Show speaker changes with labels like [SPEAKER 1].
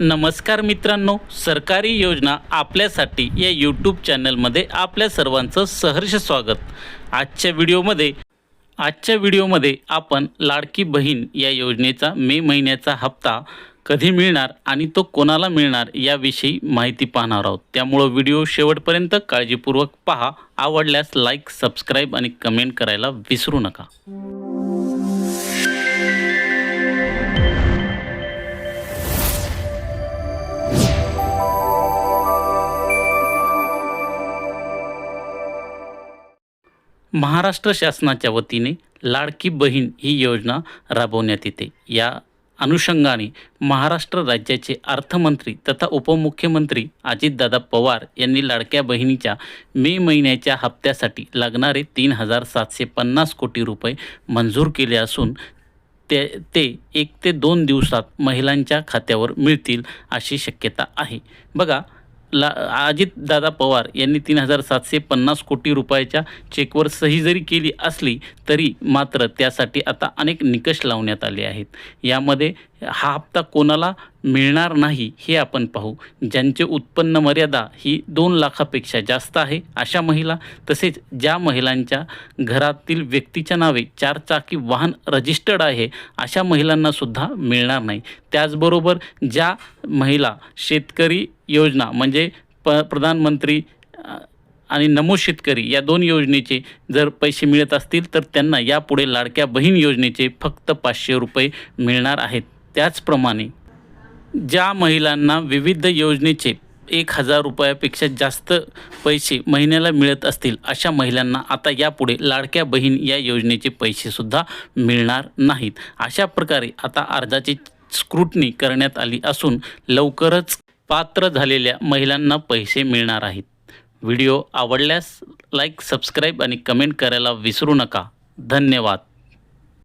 [SPEAKER 1] नमस्कार मित्रांनो सरकारी योजना आपल्यासाठी या यूट्यूब चॅनलमध्ये आपल्या सर्वांचं सहर्ष स्वागत. आजच्या व्हिडिओमध्ये आजच्या व्हिडिओमध्ये आपण लाडकी बहीण या योजनेचा मे महिन्याचा हप्ता कधी मिळणार आणि तो कोणाला मिळणार याविषयी माहिती पाहणार आहोत. त्यामुळं व्हिडिओ शेवटपर्यंत काळजीपूर्वक पहा. आवडल्यास लाईक सबस्क्राईब आणि कमेंट करायला विसरू नका. महाराष्ट्र शासनाच्या वतीने लाडकी बहीण ही योजना राबवण्यात येते. या अनुषंगाने महाराष्ट्र राज्याचे अर्थमंत्री तथा उपमुख्यमंत्री अजितदादा पवार यांनी लाडक्या बहिणीच्या मे महिन्याच्या हप्त्यासाठी लागणारे तीन हजार सातशे पन्नास कोटी रुपये मंजूर केले असून ते ते एक ते दोन दिवसात महिलांच्या खात्यावर मिळतील अशी शक्यता आहे. बघा ला अजितदादा पवार यांनी तीन हजार सातशे पन्नास कोटी रुपयाच्या चेकवर सही जरी केली असली तरी मात्र त्यासाठी आता अनेक निकष लावण्यात आले आहेत. यामध्ये हा हप्ता कोणाला मिळणार नाही हे आपण पाहू. ज्यांचे उत्पन्न मर्यादा ही दोन लाखापेक्षा जास्त आहे अशा महिला तसेच ज्या महिलांच्या घरातील व्यक्तीच्या नावे चारचाकी वाहन रजिस्टर्ड आहे अशा महिलांनासुद्धा मिळणार नाही. त्याचबरोबर ज्या महिला शेतकरी योजना म्हणजे प प्रधानमंत्री आणि नमो शेतकरी या दोन योजनेचे जर पैसे मिळत असतील तर त्यांना यापुढे लाडक्या बहीण योजनेचे फक्त पाचशे रुपये मिळणार आहेत. त्याचप्रमाणे ज्या महिलांना विविध योजनेचे एक हजार रुपयापेक्षा जास्त पैसे महिन्याला मिळत असतील अशा महिलांना आता यापुढे लाडक्या बहीण या योजनेचे पैसेसुद्धा मिळणार नाहीत. अशा प्रकारे आता अर्जाची स्क्रुटनी करण्यात आली असून लवकरच पात्र झालेल्या महिलांना पैसे मिळणार आहेत. व्हिडिओ आवडल्यास लाईक सबस्क्राईब आणि कमेंट करायला विसरू नका. धन्यवाद.